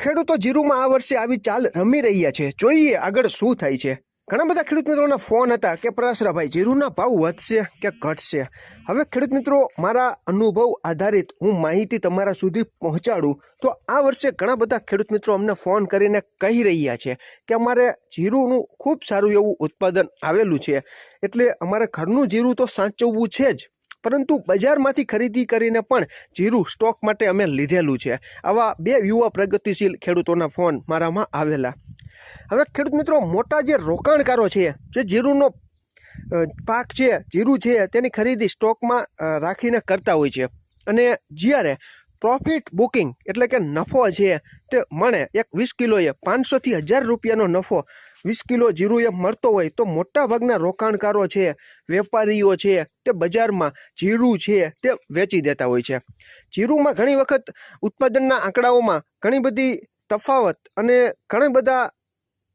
ખેડૂતો જીરુમાં આ વર્ષે આવી ચાલ રમી રહ્યા છે. જોઈએ આગળ શું થાય છે. ઘણા બધા ખેડૂત મિત્રોના ફોન હતા કે પરાશરાભાઈ જીરુના ભાવ વધશે કે ઘટશે? હવે ખેડૂત મિત્રો, મારા અનુભવ આધારિત હું માહિતી તમારા સુધી પહોંચાડું. તો આ વર્ષે ઘણા બધા ખેડૂત મિત્રો અમને ફોન કરીને કહી રહ્યા છે કે, અમારે જીરુનું ખૂબ સારું એવું ઉત્પાદન આવેલું છે. એટલે અમારે ઘરનું જીરું તો સાચવવું છે જ. પરંતુ બજારમાંથી ખરીદી કરીને પણ જીરું સ્ટોક માટે અમે લીધેલું છે. આવા બે યુવા પ્રગતિશીલ ખેડૂતોના ફોન મારામાં આવેલા. હવે ખેડૂત મિત્રો, મોટા જે રોકાણકારો છે, જે જીરુંનો પાક છે, જીરું છે, તેની ખરીદી સ્ટોકમાં રાખીને કરતા હોય છે. અને જ્યારે પ્રોફિટ બુકિંગ એટલે કે નફો છે, તે મળે એક વીસ કિલોએ પાંચસોથી હજાર રૂપિયાનો નફો વીસ કિલો જીરું એ મળતો હોય તો મોટા ભાગના રોકાણકારો છે, વેપારીઓ છે, તે બજારમાં જીરું છે તે વેચી દેતા હોય છે. જીરુંમાં ઘણી વખત ઉત્પાદનના આંકડાઓમાં ઘણી બધી તફાવત અને ઘણા બધા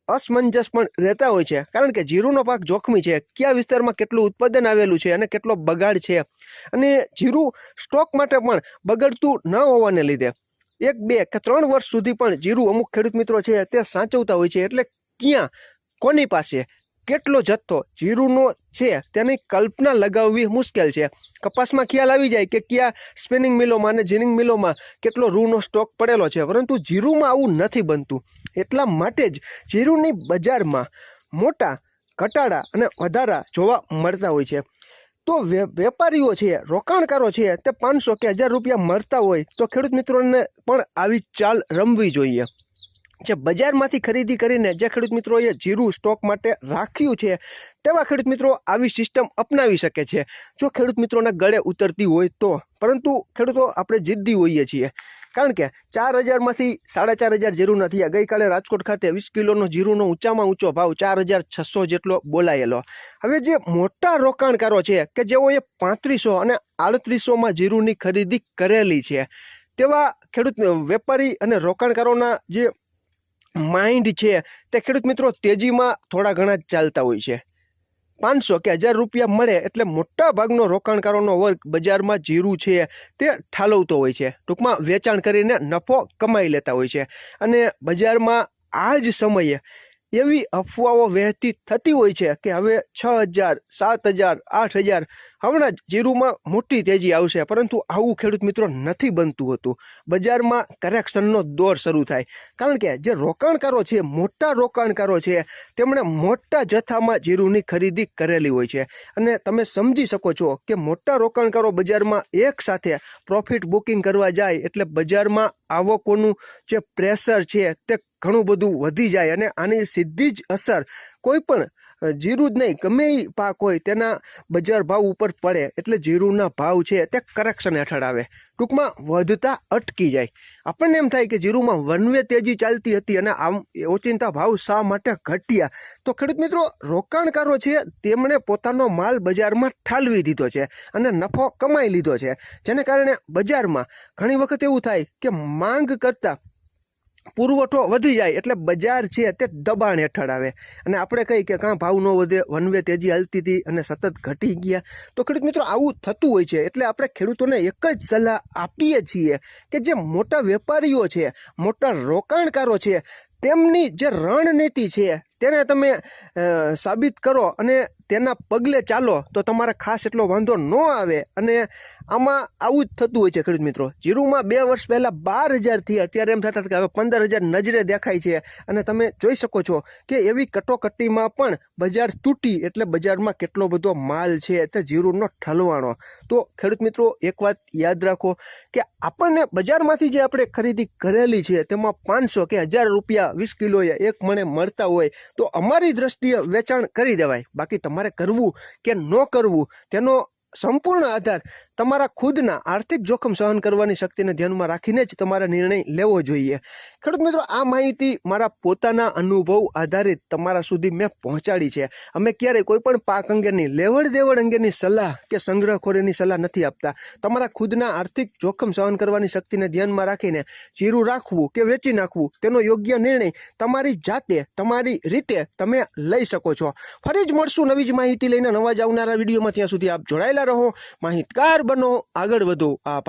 અસમંજસ પણ રહેતા હોય છે. કારણ કે જીરુંનો પાક જોખમી છે. કયા વિસ્તારમાં કેટલું ઉત્પાદન આવેલું છે અને કેટલો બગાડ છે? અને જીરું સ્ટોક માટે પણ બગડતું ન હોવાને લીધે એક બે કે ત્રણ વર્ષ સુધી પણ જીરું અમુક ખેડૂત મિત્રો છે તે સાચવતા હોય છે. એટલે ક્યાં કોની પાસે? કેટલો જથ્થો? જીરુનો છે, તેની કલ્પના લગાવવી મુશ્કેલ છે. કપાસમાં ખ્યાલ આવી જાય કે કયા સ્પિનિંગ મિલોમાં અને જીનિંગ મિલોમાં કેટલો રૂનો સ્ટોક પડેલો છે, પરંતુ જીરુમાં આવું નથી બનતું. એટલા માટે જ જીરુની બજારમાં મોટા ઘટાડા અને વધારા જોવા મળતા હોય છે. તો વેપારીઓ છે, રોકાણકારો છે, તે પાંચસો કે હજાર રૂપિયા મળતા હોય તો ખેડૂત મિત્રોને પણ આવી ચાલ રમવી જોઈએ. જે બજારમાંથી ખરીદી કરીને જે ખેડૂત મિત્રોએ જીરું સ્ટોક માટે રાખ્યું છે, તેવા ખેડૂત મિત્રો આવી સિસ્ટમ અપનાવી શકે છે. જો ખેડૂત મિત્રોના ગળે ઉતરતી હોય તો, પરંતુ ખેડૂતો આપણે જિદ્દી હોઈએ છીએ. કારણ કે ચાર હજારમાંથી સાડા ચાર હજાર જીરું નથી. ગઈકાલે રાજકોટ ખાતે વીસ કિલોનો જીરુંનો ઊંચામાં ઊંચો ભાવ ચાર હજાર છસો જેટલો બોલાયેલો. હવે જે મોટા રોકાણકારો છે કે જેઓએ પાંત્રીસો અને આડત્રીસોમાં જીરુંની ખરીદી કરેલી છે, તેવા ખેડૂત, વેપારી અને રોકાણકારોના જે માઇન્ડ છે. તે ખેડૂત મિત્રો તેજીમાં થોડા ઘણા ચાલતા હોય છે. પાંચસો કે હજાર રૂપિયા મળે એટલે મોટા ભાગનો રોકાણકારોનો વર્ગ બજારમાં જીરું છે તે ઠાલવતો હોય છે. ટૂંકમાં વેચાણ કરીને નફો કમાઈ લેતા હોય છે. અને બજારમાં આ જ સમયે એવી અફવાઓ વહેતી થતી હોય છે કે હવે છ હજાર, સાત હજાર, આઠ હજાર હમણાં જ જીરુમાં મોટી તેજી આવશે, પરંતુ આવું ખેડૂત મિત્રો નથી બનતું હતું. બજારમાં કરેક્શનનો દોર શરૂ થાય. કારણ કે જે રોકાણકારો છે, મોટા રોકાણકારો છે, તેમણે મોટા જથ્થામાં જીરુની ખરીદી કરેલી હોય છે. અને તમે સમજી શકો છો કે મોટા રોકાણકારો બજારમાં એક સાથે પ્રોફિટ બુકિંગ કરવા જાય એટલે બજારમાં આવકોનું જે પ્રેશર છે તે ઘણું બધું વધી જાય અને આની સીધી જ અસર કોઈ પણ જીરું જ નહીં, ગમે પાક હોય તેના બજાર ભાવ ઉપર પડે, એટલે જીરુંના ભાવ છે તે કરેક્શન હેઠળ આવે. ટૂંકમાં વધતા અટકી જાય. આપણને એમ થાય કે જીરુમાં વનવે તેજી ચાલતી હતી અને આમ ઓચિંતા ભાવ શા માટે ઘટ્યા? તો ખેડૂત મિત્રો, રોકાણકારો છે તેમણે પોતાનો માલ બજારમાં ઠાલવી દીધો છે અને નફો કમાઈ લીધો છે. જેને કારણે બજારમાં ઘણી વખત એવું થાય કે માંગ કરતાં પુરવઠો વધી જાય એટલે બજાર છે તે દબાણ હેઠળ આવે. અને આપણે કહીએ કે કાં ભાવ ન વધે, વનવે તેજી હાલતી હતી અને સતત ઘટી ગયા. તો ખેડૂત મિત્રો, આવું થતું હોય છે એટલે આપણે ખેડૂતોને એક જ સલાહ આપીએ છીએ કે જે મોટા વેપારીઓ છે, મોટા રોકાણકારો છે, તેમની જે રણનીતિ છે તેને તમે સાબિત કરો અને તેના પગલે ચાલો તો તમારે ખાસ એટલો વાંધો ન આવે. અને આમાં આવું જ થતું હોય છે, ખેડૂત મિત્રો. જીરુમાં બે વર્ષ પહેલાં બાર હજારથી અત્યારે એમ થતા કે હવે પંદર હજાર નજરે દેખાય છે. અને તમે જોઈ શકો છો કે એવી કટોકટીમાં પણ બજાર તૂટી એટલે બજારમાં કેટલો બધો માલ છે તે જીરુનો ઠલવાણો તો ખેડૂત મિત્રો, એક વાત યાદ રાખો કે આપણને બજારમાંથી જે આપણે ખરીદી કરેલી છે તેમાં પાંચસો કે હજાર રૂપિયા વીસ કિલોએ એક મણે મળતા હોય તો અમારી દ્રષ્ટિએ વેચાણ કરી દેવાય. બાકી તમારે કરવું કે ન કરવું, તેનો સંપૂર્ણ આધાર તમારા ખુદના આર્થિક જોખમ સહન કરવાની શક્તિને ધ્યાનમાં રાખીને જ તમારે નિર્ણય લેવો જોઈએ. ખેડૂત મિત્રો, આ માહિતી મારા પોતાના અનુભવ આધારિત તમારા સુધી મેં પહોંચાડી છે. અમે ક્યારેય કોઈપણ પાક અંગેની લેવડ દેવડ અંગેની સલાહ કે સંગ્રહખોરીની સલાહ નથી આપતા. તમારા ખુદના આર્થિક જોખમ સહન કરવાની શક્તિને ધ્યાનમાં રાખીને જીરું રાખવું કે વેચી નાખવું, તેનો યોગ્ય નિર્ણય તમારી જાતે, તમારી રીતે તમે લઈ શકો છો. ફરી જ મળશું નવી જ માહિતી લઈને નવા જ આવનારા વિડીયોમાં. ત્યાં સુધી આપ જોડાયેલા રહો. માહિતગાર બનો. આગળ વધો. આભાર.